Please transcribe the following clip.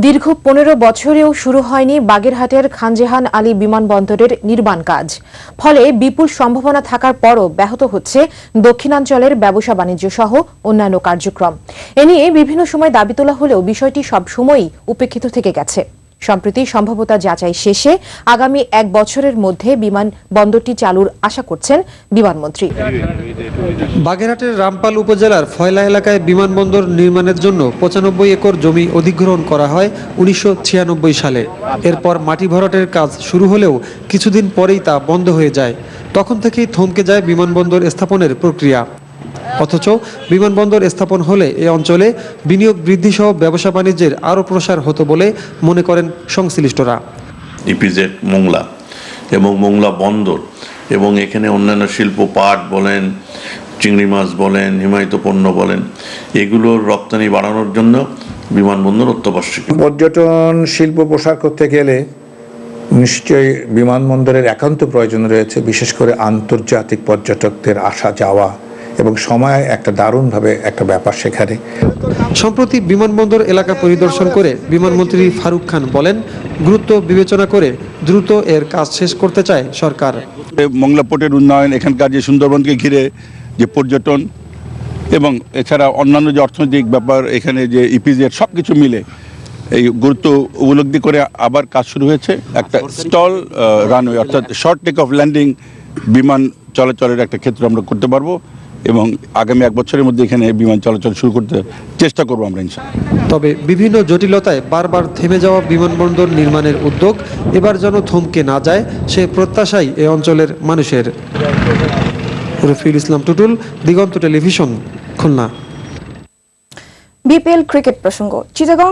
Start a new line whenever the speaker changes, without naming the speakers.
দীর্ঘ পনেরো বছরেও শুরু হয়নি বাগেরহাটের খানজেহান আলী বিমানবন্দরের নির্মাণ কাজ। ফলে বিপুল সম্ভাবনা থাকার পরও ব্যাহত হচ্ছে দক্ষিণাঞ্চলের ব্যবসা বাণিজ্য সহ অন্যান্য কার্যক্রম। এ নিয়ে বিভিন্ন সময় দাবি তোলা হলেও বিষয়টি সবসময়ই উপেক্ষিত থেকে গেছে। সম্প্রতি সম্ভাবতা যাচাই শেষে আগামী এক বছরের মধ্যে বিমান বন্দরটি চালুর আশা করছেন বিমানমন্ত্রী।
বাগেরহাটের রামপাল উপজেলার ফয়লা এলাকায় বিমানবন্দর নির্মাণের জন্য পঁচানব্বই একর জমি অধিগ্রহণ করা হয় উনিশশো ছিয়ানব্বই সালে। এরপর মাটি ভরাটের কাজ শুরু হলেও কিছুদিন পরেই তা বন্ধ হয়ে যায়। তখন থেকেই থমকে যায় বিমানবন্দর স্থাপনের প্রক্রিয়া। অথচ বিমানবন্দর স্থাপন হলে এ অঞ্চলে বিনিয়োগ বৃদ্ধি সহ ব্যবসা বাণিজ্যের আরও প্রসার হতো বলে মনে করেন সংশ্লিষ্টরা।
ইপিজেড মোংলা এবং মোংলা বন্দর এবং এখানে অন্যান্য শিল্প পাট বলেন চিংড়ি মাছ বলেন হিমায়িত পণ্য বলেন এগুলোর রপ্তানি বাড়ানোর জন্য বিমানবন্দর অত্যাবশ্যক
পর্যটন শিল্প প্রসার করতে গেলে নিশ্চয়ই বিমানবন্দরের একান্ত প্রয়োজন রয়েছে বিশেষ করে আন্তর্জাতিক পর্যটকদের আসা যাওয়া এবং সময় একটা দারুণভাবে একটা ব্যাপার সেখানে।
সম্প্রতি বিমানবন্দর এলাকা পরিদর্শন করে বিমানমন্ত্রী ফারুক খান বলেন গুরুত্ব বিবেচনা করে দ্রুত এর কাজ শেষ করতে চায় সরকার।
মংলা পোর্টের উন্নয়ন এখানকার যে সুন্দরবনকে ঘিরে যে পর্যটন এবং এছাড়া অন্যান্য যে অর্থনৈতিক ব্যাপার এখানে যে ইপিজেড সব কিছু মিলে এই গুরুত্ব উপলব্ধি করে আবার কাজ শুরু হয়েছে। একটা স্টল রানওয়ে অর্থাৎ শর্ট টেক অফ ল্যান্ডিং বিমান চলাচলের একটা ক্ষেত্র আমরা করতে পারব। এবং আগামী এক বছরের মধ্যে এখানে বিমান চলাচল শুরু করতে চেষ্টা করব আমরা ইনশাল্লাহ
তবে বিভিন্ন জটিলতায় বারবার থেমে যাওয়া বিমানবন্দর নির্মাণের উদ্যোগ এবার যেন থমকে না যায় সে প্রত্যাশাই এ অঞ্চলের মানুষের। Rafiul Islam Tutul Diganta television Khulna.
BPL cricket প্রসঙ্গ চিটাগং